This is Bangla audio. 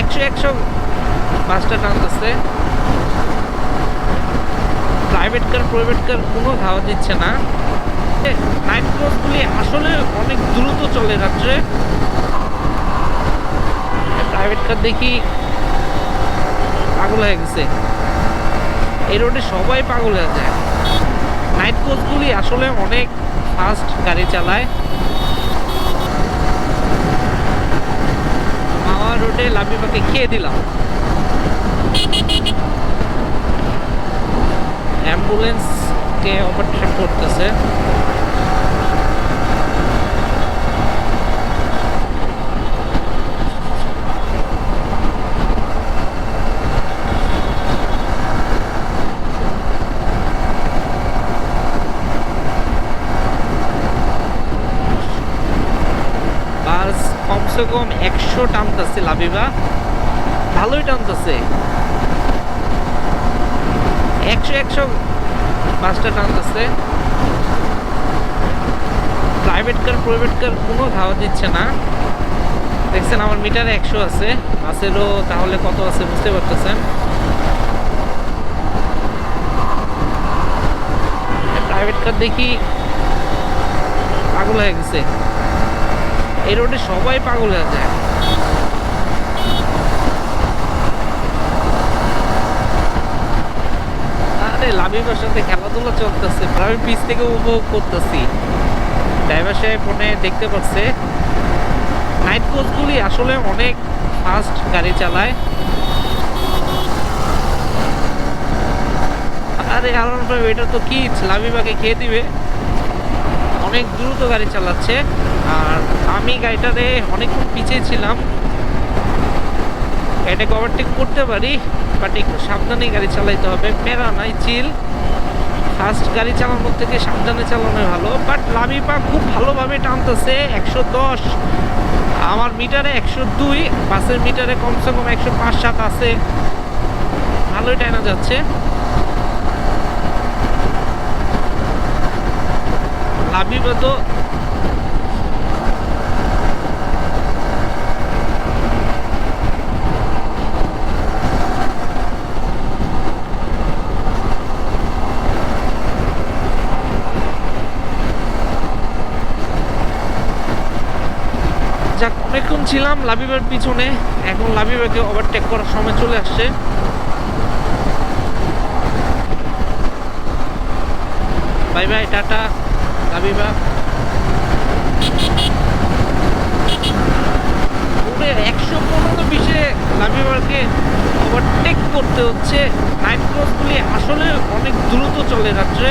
একশো একশো বাসটা টানতেছে প্রাইভেট কার প্রাইভেট কার কোনো ধাওয়া দিচ্ছে না। নাইট ক্রসগুলি আসলে অনেক দ্রুত চলে রাত্রে। প্রাইভেট কার দেখি পাগল হয়ে গেছে। এই রোডে সবাই পাগল হয়ে যায়। নাইট কোচগুলি আসলে অনেক ফাস্ট গাড়ি চালায়। আমি লাবিবাকে খেয়ে দিলাম। অ্যাম্বুলেন্সকে ওভারটেক করতেছে। কমসে কম একশো টানতেছে লাবিবা। ভালোই টানতেছে একশো একশো বাসটা টানতেছে প্রাইভেট কার প্রাইভেট কার কোনো ধাওয়া দিচ্ছে না। দেখছেন আমার মিটারে একশো আছে। বাসেরও তাহলে কত আছে বুঝতে পারতেছেন। প্রাইভেট কার দেখি পাগল হয়ে গেছে। এই রোডে সবাই পাগল হয়ে যায়। আরে লাবিবার সাথে খেলাধুলা চলতেছে আমি পিছ থেকে উপভোগ করতেছি। ড্রাইভার সাহেব ফোনে দেখতে পাচ্ছে নাইট কোচগুলি আসলে অনেক ফাস্ট গাড়ি চালায়। আরে আলান ভাই এটা তো কি? লাবিবাকে খেয়ে দিবে? অনেক দ্রুত গাড়ি চালাচ্ছে। আর আমি গাড়িটাতে অনেকক্ষণ পিছিয়ে ছিলাম। গাড়িটাকে ওভারটেক করতে পারি বাট একটু সাবধানে গাড়ি চালাইতে হবে। প্যারা নাই চিল ফার্স্ট গাড়ি চালানোর থেকে সাবধানে চালানো ভালো বাট লামিপা খুব ভালোভাবে টানতেছে, একশো দশ। আমার মিটারে একশো দুই, বাসের মিটারে কমসে কম একশো পাঁচ, সাত আছে। ভালোই টানা যাচ্ছে। লাবিবা তো যাক, অনেকক্ষণ ছিলাম লাবিবার পিছনে। এখন লাবিবাকে ওভারটেক করার সময় চলে আসছে। Bye bye tata. লাবিবা পুরো একশো পনেরো বিশে লাবিবারকে ওভারটেক করতে হচ্ছে। নাইট ক্রসগুলি আসলে অনেক দ্রুত চলে রাত্রে।